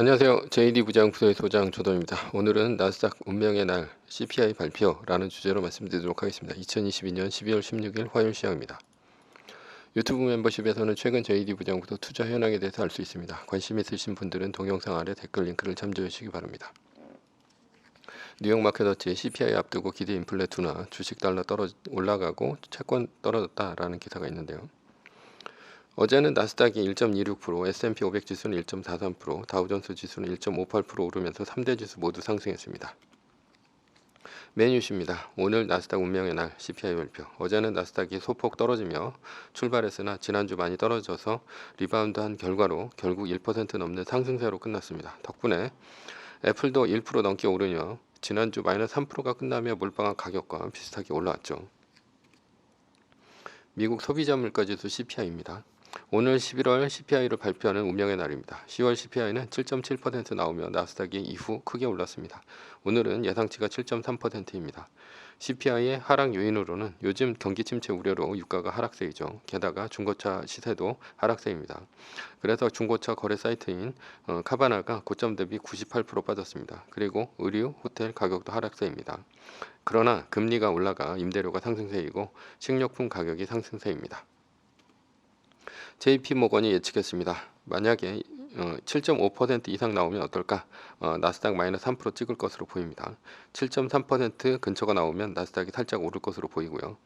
안녕하세요. JD 부장 부서의 소장 조동입니다. 오늘은 나스닥 운명의 날 CPI 발표라는 주제로 말씀드리도록 하겠습니다. 2022년 12월 16일 화요일 시황입니다. 유튜브 멤버십에서는 최근 JD 부장부터 투자 현황에 대해서 알 수 있습니다. 관심 있으신 분들은 동영상 아래 댓글 링크를 참조해 주시기 바랍니다. 뉴욕 마켓 어치 CPI 앞두고 기대 인플레 둔화, 주식 달러 떨어 올라가고 채권 떨어졌다라는 기사가 있는데요. 어제는 나스닥이 1.26%, S&P 500 지수는 1.43%, 다우존스 지수는 1.58% 오르면서 3대 지수 모두 상승했습니다. 메뉴십니다. 오늘 나스닥 운명의 날 CPI 발표. 어제는 나스닥이 소폭 떨어지며 출발했으나 지난주 많이 떨어져서 리바운드한 결과로 결국 1% 넘는 상승세로 끝났습니다. 덕분에 애플도 1% 넘게 오르며 지난주 마이너스 3%가 끝나며 몰빵한 가격과 비슷하게 올라왔죠. 미국 소비자 물가지수 CPI입니다. 오늘 11월 CPI를 발표하는 운명의 날입니다. 10월 CPI는 7.7% 나오며 나스닥이 이후 크게 올랐습니다. 오늘은 예상치가 7.3%입니다. CPI의 하락 요인으로는 요즘 경기 침체 우려로 유가가 하락세이죠. 게다가 중고차 시세도 하락세입니다. 그래서 중고차 거래 사이트인 어, 카바나가 고점 대비 98% 빠졌습니다. 그리고 의류, 호텔 가격도 하락세입니다. 그러나 금리가 올라가 임대료가 상승세이고 식료품 가격이 상승세입니다. JP 모건이 예측했습니다. 만약에 7.5% 어, 이상 나오면 어떨까? 어, 나스닥 마이너스 3% 찍을 것으로 보입니다. 7.3% 근처가 나오면 나스닥이 살짝 오를 것으로 보이고요.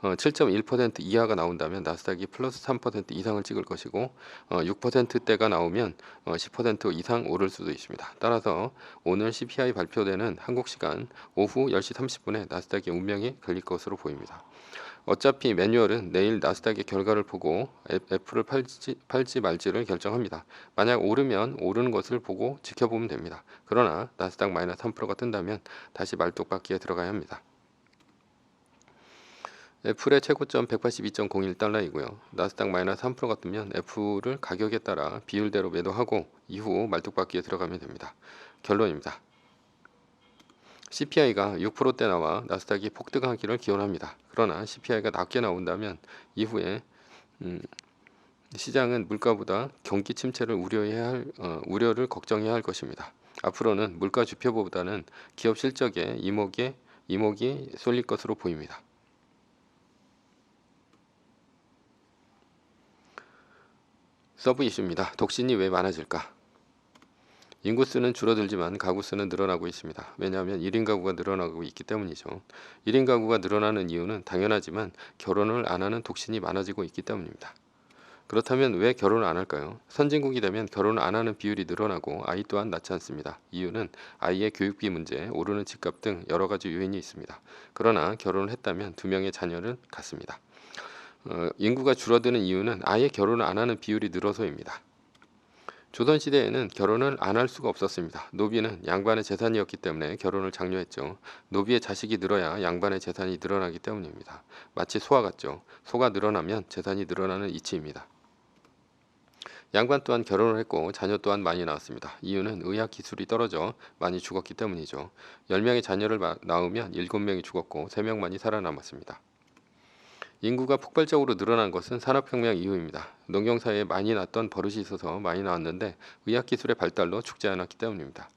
어, 7.1% 이하가 나온다면 나스닥이 플러스 3% 이상을 찍을 것이고 어, 6%대가 나오면 어, 10% 이상 오를 수도 있습니다. 따라서 오늘 CPI 발표되는 한국 시간 오후 10시 30분에 나스닥의 운명이 걸릴 것으로 보입니다. 어차피 매뉴얼은 내일 나스닥의 결과를 보고 애플을 팔지, 팔지 말지를 결정합니다. 만약 오르면 오르는 것을 보고 지켜보면 됩니다. 그러나 나스닥 마이너스 3%가 뜬다면 다시 말뚝박기에 들어가야 합니다. 애플의 최고점 182.01달러이고요. 나스닥 마이너스 3%가 뜨면 애플을 가격에 따라 비율대로 매도하고 이후 말뚝박기에 들어가면 됩니다. 결론입니다. CPI가 6%대 나와 나스닥이 폭등하기를 기원합니다. 그러나 CPI가 낮게 나온다면 이후에 음, 시장은 물가보다 경기 침체를 우려해야 할 어, 우려를 걱정해야 할 것입니다. 앞으로는 물가 지표보다는 기업 실적에 이목에 이목이 쏠릴 것으로 보입니다. 서브 이슈입니다. 독신이 왜 많아질까? 인구수는 줄어들지만 가구수는 늘어나고 있습니다. 왜냐하면 1인 가구가 늘어나고 있기 때문이죠. 1인 가구가 늘어나는 이유는 당연하지만 결혼을 안 하는 독신이 많아지고 있기 때문입니다. 그렇다면 왜 결혼을 안 할까요? 선진국이 되면 결혼을 안 하는 비율이 늘어나고 아이 또한 낳지 않습니다. 이유는 아이의 교육비 문제, 오르는 집값 등 여러 가지 요인이 있습니다. 그러나 결혼을 했다면 두 명의 자녀를 갖습니다. 어, 인구가 줄어드는 이유는 아예 결혼을 안 하는 비율이 늘어서입니다. 조선 시대에는 결혼을 안 할 수가 없었습니다. 노비는 양반의 재산이었기 때문에 결혼을 장려했죠. 노비의 자식이 늘어야 양반의 재산이 늘어나기 때문입니다. 마치 소와 같죠. 소가 늘어나면 재산이 늘어나는 이치입니다. 양반 또한 결혼을 했고 자녀 또한 많이 낳았습니다. 이유는 의학 기술이 떨어져 많이 죽었기 때문이죠. 10명의 자녀를 낳으면 7명이 죽었고 3명만이 살아남았습니다. 인구가 폭발적으로 늘어난 것은 산업혁명 이후입니다. 농경사회에 많이 났던 버릇이 있어서 많이 나왔는데 의학기술의 발달로 죽지 않았기 때문입니다.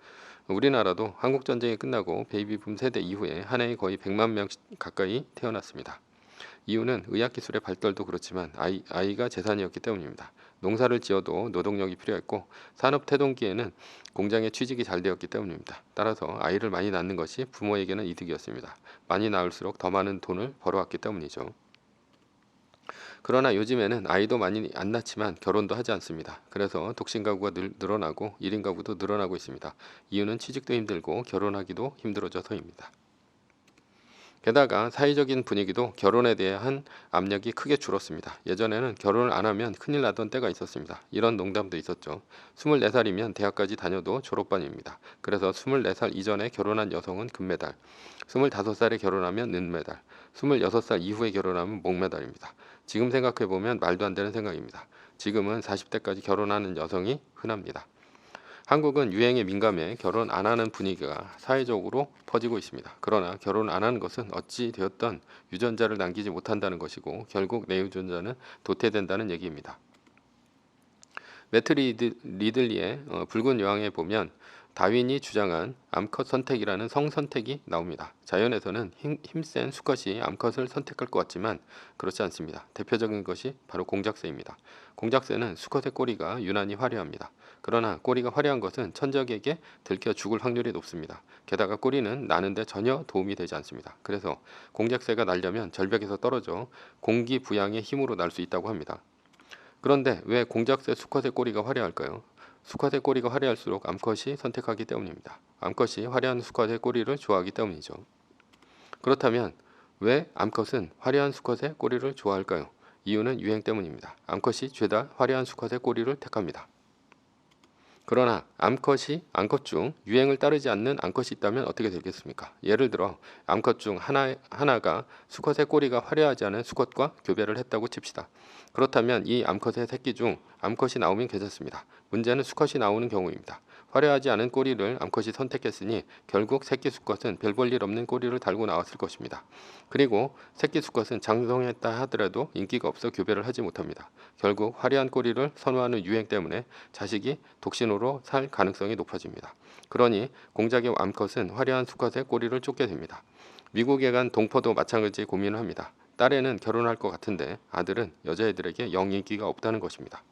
우리나라도 한국전쟁이 끝나고 베이비붐 세대 이후에 한 해에 거의 100만 명 가까이 태어났습니다. 이유는 의학기술의 발달도 그렇지만 아이, 아이가 재산이었기 때문입니다. 농사를 지어도 노동력이 필요했고 산업 태동기에는 공장의 취직이 잘 되었기 때문입니다. 따라서 아이를 많이 낳는 것이 부모에게는 이득이었습니다. 많이 낳을수록 더 많은 돈을 벌어왔기 때문이죠. 그러나 요즘에는 아이도 많이 안 낳지만 결혼도 하지 않습니다. 그래서 독신 가구가 늘, 늘어나고 1인 가구도 늘어나고 있습니다. 이유는 취직도 힘들고 결혼하기도 힘들어져서입니다. 게다가 사회적인 분위기도 결혼에 대한 압력이 크게 줄었습니다. 예전에는 결혼을 안 하면 큰일 나던 때가 있었습니다. 이런 농담도 있었죠. 24살이면 대학까지 다녀도 졸업반입니다. 그래서 24살 이전에 결혼한 여성은 금메달, 25살에 결혼하면 은메달, 26살 이후에 결혼하면 목메달입니다. 지금 생각해보면 말도 안 되는 생각입니다. 지금은 40대까지 결혼하는 여성이 흔합니다. 한국은 유행에 민감해 결혼 안 하는 분위기가 사회적으로 퍼지고 있습니다. 그러나 결혼 안 하는 것은 어찌 되었던 유전자를 남기지 못한다는 것이고 결국 내 유전자는 도태된다는 얘기입니다. 매트 리들리의 어, 붉은 여왕에 보면 다윈이 주장한 암컷 선택이라는 성선택이 나옵니다. 자연에서는 힘, 힘센 수컷이 암컷을 선택할 것 같지만 그렇지 않습니다. 대표적인 것이 바로 공작새입니다. 공작새는 수컷의 꼬리가 유난히 화려합니다. 그러나 꼬리가 화려한 것은 천적에게 들켜 죽을 확률이 높습니다. 게다가 꼬리는 나는데 전혀 도움이 되지 않습니다. 그래서 공작새가 날려면 절벽에서 떨어져 공기 부양의 힘으로 날 수 있다고 합니다. 그런데 왜 공작새 수컷의 꼬리가 화려할까요? 수컷의 꼬리가 화려할수록 암컷이 선택하기 때문입니다. 암컷이 화려한 수컷의 꼬리를 좋아하기 때문이죠. 그렇다면 왜 암컷은 화려한 수컷의 꼬리를 좋아할까요? 이유는 유행 때문입니다. 암컷이 죄다 화려한 수컷의 꼬리를 택합니다. 그러나 암컷이 암컷 중 유행을 따르지 않는 암컷이 있다면 어떻게 되겠습니까? 예를 들어 암컷 중 하나, 하나가 수컷의 꼬리가 화려하지 않은 수컷과 교배를 했다고 칩시다. 그렇다면 이 암컷의 새끼 중 암컷이 나오면 괜찮습니다. 문제는 수컷이 나오는 경우입니다. 화려하지 않은 꼬리를 암컷이 선택했으니 결국 새끼 수컷은 별 볼 일 없는 꼬리를 달고 나왔을 것입니다. 그리고 새끼 수컷은 장성했다 하더라도 인기가 없어 교배를 하지 못합니다. 결국 화려한 꼬리를 선호하는 유행 때문에 자식이 독신으로 살 가능성이 높아집니다. 그러니 공작의 암컷은 화려한 수컷의 꼬리를 쫓게 됩니다. 미국에 간 동포도 마찬가지 고민을 합니다. 딸애는 결혼할 것 같은데 아들은 여자애들에게 영 인기가 없다는 것입니다.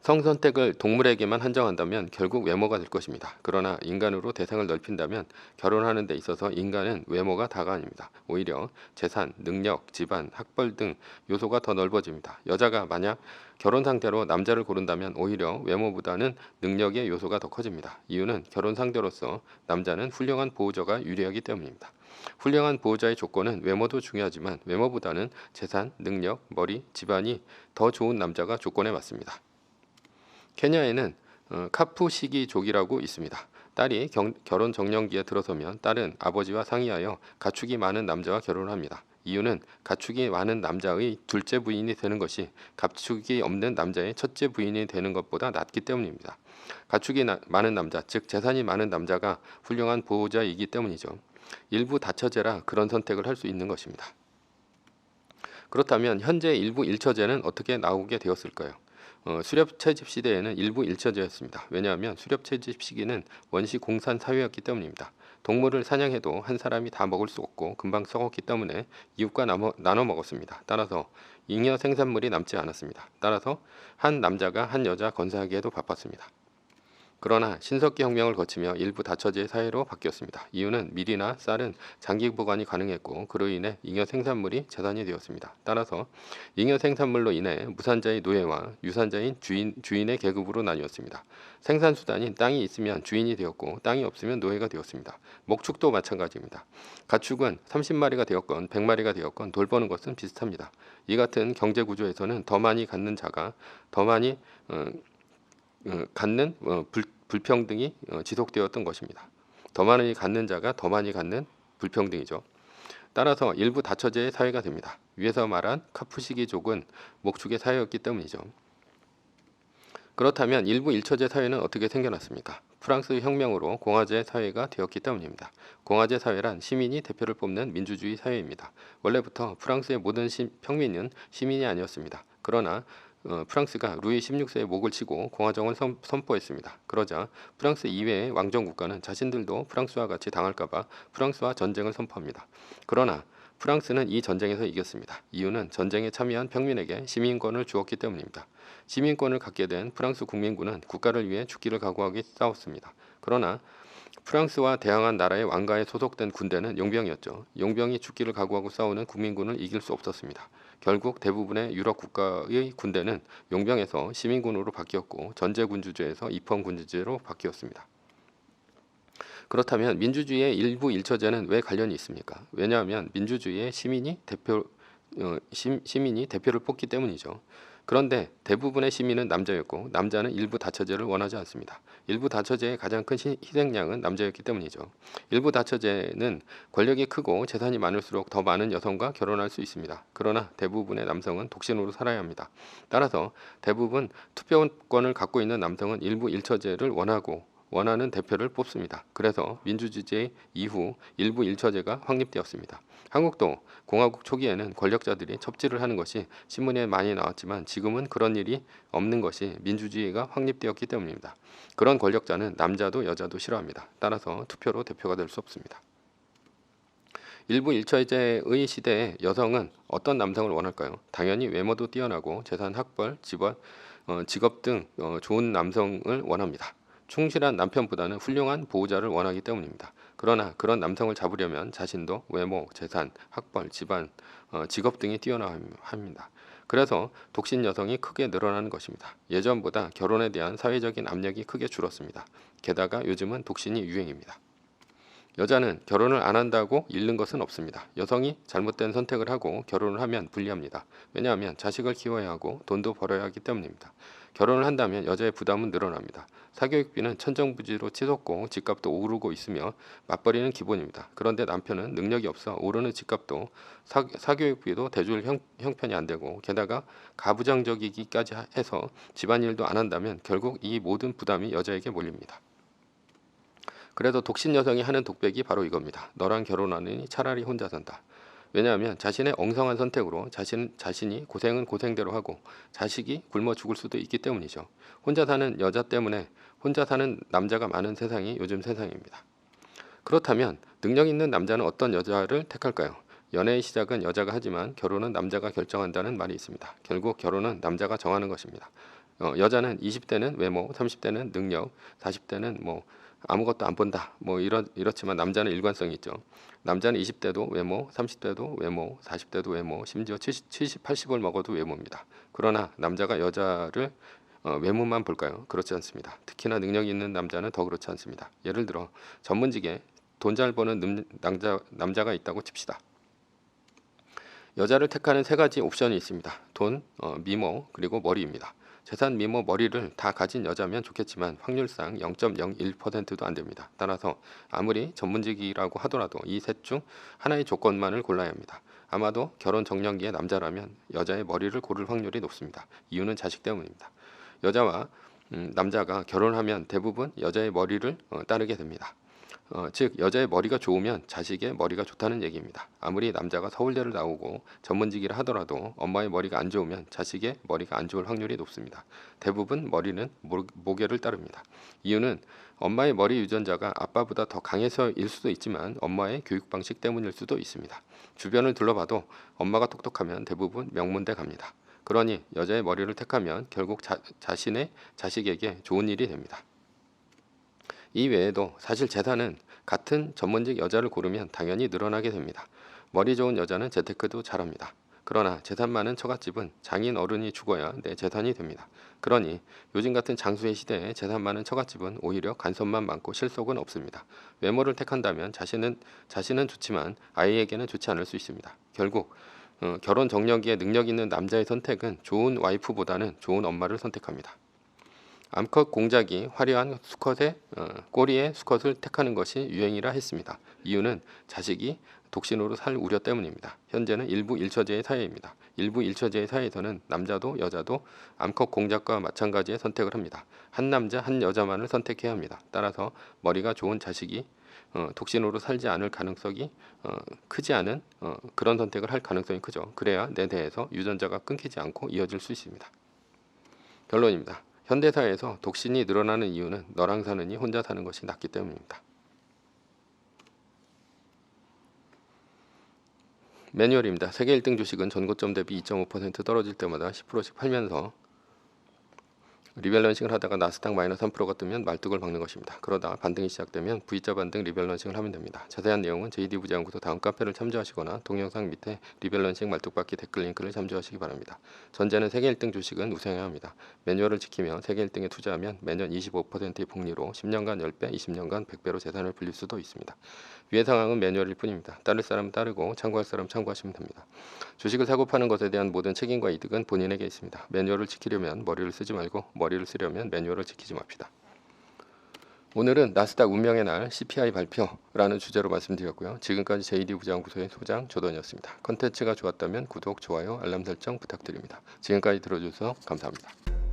성선택을 동물에게만 한정한다면 결국 외모가 될 것입니다. 그러나 인간으로 대상을 넓힌다면 결혼하는 데 있어서 인간은 외모가 다가 아닙니다. 오히려 재산, 능력, 집안, 학벌 등 요소가 더 넓어집니다. 여자가 만약 결혼 상대로 남자를 고른다면 오히려 외모보다는 능력의 요소가 더 커집니다. 이유는 결혼 상대로서 남자는 훌륭한 보호자가 유리하기 때문입니다. 훌륭한 보호자의 조건은 외모도 중요하지만 외모보다는 재산, 능력, 머리, 집안이 더 좋은 남자가 조건에 맞습니다. 케냐에는 어, 카푸시기족이라고 있습니다. 딸이 경, 결혼 정년기에 들어서면 딸은 아버지와 상의하여 가축이 많은 남자와 결혼을 합니다. 이유는 가축이 많은 남자의 둘째 부인이 되는 것이 가축이 없는 남자의 첫째 부인이 되는 것보다 낫기 때문입니다. 가축이 나, 많은 남자, 즉 재산이 많은 남자가 훌륭한 보호자이기 때문이죠. 일부 다처제라 그런 선택을 할 수 있는 것입니다. 그렇다면 현재 일부 일처제는 어떻게 나오게 되었을까요? 어, 수렵 채집 시대에는 일부 일처제였습니다. 왜냐하면 수렵 채집 시기는 원시 공산 사회였기 때문입니다. 동물을 사냥해도 한 사람이 다 먹을 수 없고 금방 썩었기 때문에 이웃과 나눠, 나눠 먹었습니다. 따라서 잉여 생산물이 남지 않았습니다. 따라서 한 남자가 한 여자 건사하기에도 바빴습니다. 그러나 신석기 혁명을 거치며 일부 다처제 사회로 바뀌었습니다. 이유는 밀이나 쌀은 장기 보관이 가능했고 그로 인해 잉여 생산물이 재산이 되었습니다. 따라서 잉여 생산물로 인해 무산자의 노예와 유산자인 주인, 주인의 계급으로 나뉘었습니다. 생산 수단인 땅이 있으면 주인이 되었고 땅이 없으면 노예가 되었습니다. 목축도 마찬가지입니다. 가축은 30마리가 되었건 100마리가 되었건 돌보는 것은 비슷합니다. 이 같은 경제 구조에서는 더 많이 갖는 자가 더 많이 어, 어, 갖는 어, 불, 불평등이 어, 지속되었던 것입니다. 더 많이 갖는 자가 더 많이 갖는 불평등이죠. 따라서 일부 다처제의 사회가 됩니다. 위에서 말한 카푸시기족은 목축의 사회였기 때문이죠. 그렇다면 일부 일처제 사회는 어떻게 생겨났습니까? 프랑스 혁명으로 공화제 사회가 되었기 때문입니다. 공화제 사회란 시민이 대표를 뽑는 민주주의 사회입니다. 원래부터 프랑스의 모든 시, 평민은 시민이 아니었습니다. 그러나 어, 프랑스가 루이 16세의 목을 치고 공화정을 선, 선포했습니다. 그러자 프랑스 이외의 왕정 국가는 자신들도 프랑스와 같이 당할까봐 프랑스와 전쟁을 선포합니다. 그러나 프랑스는 이 전쟁에서 이겼습니다. 이유는 전쟁에 참여한 평민에게 시민권을 주었기 때문입니다. 시민권을 갖게 된 프랑스 국민군은 국가를 위해 죽기를 각오하게 싸웠습니다. 그러나 프랑스와 대항한 나라의 왕가에 소속된 군대는 용병이었죠. 용병이 죽기를 각오하고 싸우는 국민군을 이길 수 없었습니다. 결국 대부분의 유럽 국가의 군대는 용병에서 시민군으로 바뀌었고 전제군주제에서 입헌군주제로 바뀌었습니다. 그렇다면 민주주의의 일부 일처제는 왜 관련이 있습니까? 왜냐하면 민주주의의 시민이 대표 어, 시, 시민이 대표를 뽑기 때문이죠. 그런데 대부분의 시민은 남자였고 남자는 일부 다처제를 원하지 않습니다. 일부 다처제의 가장 큰 희생양은 남자였기 때문이죠. 일부 다처제는 권력이 크고 재산이 많을수록 더 많은 여성과 결혼할 수 있습니다. 그러나 대부분의 남성은 독신으로 살아야 합니다. 따라서 대부분 투표권을 갖고 있는 남성은 일부 일처제를 원하고 원하는 대표를 뽑습니다. 그래서 민주주의 이후 일부 일처제가 확립되었습니다. 한국도 공화국 초기에는 권력자들이 첩지를 하는 것이 신문에 많이 나왔지만 지금은 그런 일이 없는 것이 민주주의가 확립되었기 때문입니다. 그런 권력자는 남자도 여자도 싫어합니다. 따라서 투표로 대표가 될 수 없습니다. 일부 일처제의 시대에 여성은 어떤 남성을 원할까요? 당연히 외모도 뛰어나고 재산, 학벌, 집안, 어, 직업 등 어, 좋은 남성을 원합니다. 충실한 남편보다는 훌륭한 보호자를 원하기 때문입니다. 그러나 그런 남성을 잡으려면 자신도 외모, 재산, 학벌, 집안, 어, 직업 등이 뛰어나야 합니다. 그래서 독신 여성이 크게 늘어나는 것입니다. 예전보다 결혼에 대한 사회적인 압력이 크게 줄었습니다. 게다가 요즘은 독신이 유행입니다. 여자는 결혼을 안 한다고 잃는 것은 없습니다. 여성이 잘못된 선택을 하고 결혼을 하면 불리합니다. 왜냐하면 자식을 키워야 하고 돈도 벌어야 하기 때문입니다. 결혼을 한다면 여자의 부담은 늘어납니다. 사교육비는 천정부지로 치솟고 집값도 오르고 있으며 맞벌이는 기본입니다. 그런데 남편은 능력이 없어 오르는 집값도 사, 사교육비도 대줄 형, 형편이 안 되고 게다가 가부장적이기까지 해서 집안일도 안 한다면 결국 이 모든 부담이 여자에게 몰립니다. 그래도 독신 여성이 하는 독백이 바로 이겁니다. 너랑 결혼하느니 차라리 혼자 산다. 왜냐하면 자신의 엉성한 선택으로 자신, 자신이 고생은 고생대로 하고 자식이 굶어 죽을 수도 있기 때문이죠. 혼자 사는 여자 때문에 혼자 사는 남자가 많은 세상이 요즘 세상입니다. 그렇다면 능력 있는 남자는 어떤 여자를 택할까요? 연애의 시작은 여자가 하지만 결혼은 남자가 결정한다는 말이 있습니다. 결국 결혼은 남자가 정하는 것입니다. 어, 여자는 20대는 외모, 30대는 능력, 40대는 뭐 아무것도 안 본다. 뭐 이런 이렇지만 남자는 일관성이 있죠. 남자는 20대도 외모, 30대도 외모, 40대도 외모, 심지어 70, 70 80을 먹어도 외모입니다. 그러나 남자가 여자를 어, 외모만 볼까요? 그렇지 않습니다. 특히나 능력 있는 남자는 더 그렇지 않습니다. 예를 들어 전문직에 돈 잘 버는 남, 남자, 남자가 있다고 칩시다. 여자를 택하는 세 가지 옵션이 있습니다. 돈, 어, 미모, 그리고 머리입니다. 재산 미모 머리를 다 가진 여자면 좋겠지만 확률상 0.01%도 안 됩니다. 따라서 아무리 전문직이라고 하더라도 이 셋 중 하나의 조건만을 골라야 합니다. 아마도 결혼 정년기의 남자라면 여자의 머리를 고를 확률이 높습니다. 이유는 자식 때문입니다. 여자와 음, 남자가 결혼하면 대부분 여자의 머리를 어, 따르게 됩니다. 어, 즉 여자의 머리가 좋으면 자식의 머리가 좋다는 얘기입니다. 아무리 남자가 서울대를 나오고 전문직이라 하더라도 엄마의 머리가 안 좋으면 자식의 머리가 안 좋을 확률이 높습니다. 대부분 머리는 모계를 따릅니다. 이유는 엄마의 머리 유전자가 아빠보다 더 강해서일 수도 있지만 엄마의 교육 방식 때문일 수도 있습니다. 주변을 둘러봐도 엄마가 똑똑하면 대부분 명문대 갑니다. 그러니 여자의 머리를 택하면 결국 자, 자신의 자식에게 좋은 일이 됩니다. 이 외에도 사실 재산은 같은 전문직 여자를 고르면 당연히 늘어나게 됩니다. 머리 좋은 여자는 재테크도 잘합니다. 그러나 재산 많은 처갓집은 장인 어른이 죽어야 내 재산이 됩니다. 그러니 요즘 같은 장수의 시대에 재산 많은 처갓집은 오히려 간섭만 많고 실속은 없습니다. 외모를 택한다면 자신은 자신은 좋지만 아이에게는 좋지 않을 수 있습니다. 결국 어, 결혼 정년기에 능력 있는 남자의 선택은 좋은 와이프보다는 좋은 엄마를 선택합니다. 암컷 공작이 화려한 수컷의 어, 꼬리의 수컷을 택하는 것이 유행이라 했습니다. 이유는 자식이 독신으로 살 우려 때문입니다. 현재는 일부 일처제의 사회입니다. 일부 일처제의 사회에서는 남자도 여자도 암컷 공작과 마찬가지의 선택을 합니다. 한 남자 한 여자만을 선택해야 합니다. 따라서 머리가 좋은 자식이 어, 독신으로 살지 않을 가능성이 어, 크지 않은 어, 그런 선택을 할 가능성이 크죠. 그래야 내 대에서 유전자가 끊기지 않고 이어질 수 있습니다. 결론입니다. 현대사회에서 독신이 늘어나는 이유는 너랑 사느니 혼자 사는 것이 낫기 때문입니다. 매뉴얼입니다. 세계 1등 주식은 전고점 대비 2.5% 떨어질 때마다 10%씩 팔면서 리밸런싱을 하다가 나스닥 마이너스 3%가 뜨면 말뚝을 박는 것입니다. 그러다 반등이 시작되면 V자 반등 리밸런싱을 하면 됩니다. 자세한 내용은 JD 부자연구소 다음 카페를 참조하시거나 동영상 밑에 리밸런싱 말뚝박기 댓글 링크를 참조하시기 바랍니다. 전제는 세계 1등 주식은 우승해야 합니다. 매뉴얼을 지키며 세계 1등에 투자하면 매년 25%의 복리로 10년간 10배, 20년간 100배로 재산을 불릴 수도 있습니다. 위의 상황은 매뉴얼일 뿐입니다. 따를 사람은 따르고 참고할 사람 참고하시면 됩니다. 주식을 사고 파는 것에 대한 모든 책임과 이득은 본인에게 있습니다. 매뉴얼을 지키려면 머리를 쓰지 말고 머리를 쓰려면 매뉴얼을 지키지 맙시다. 오늘은 나스닥 운명의 날 CPI 발표라는 주제로 말씀드렸고요. 지금까지 JD 부장구소의 소장 조던이었습니다. 컨텐츠가 좋았다면 구독, 좋아요, 알람 설정 부탁드립니다. 지금까지 들어주셔서 감사합니다.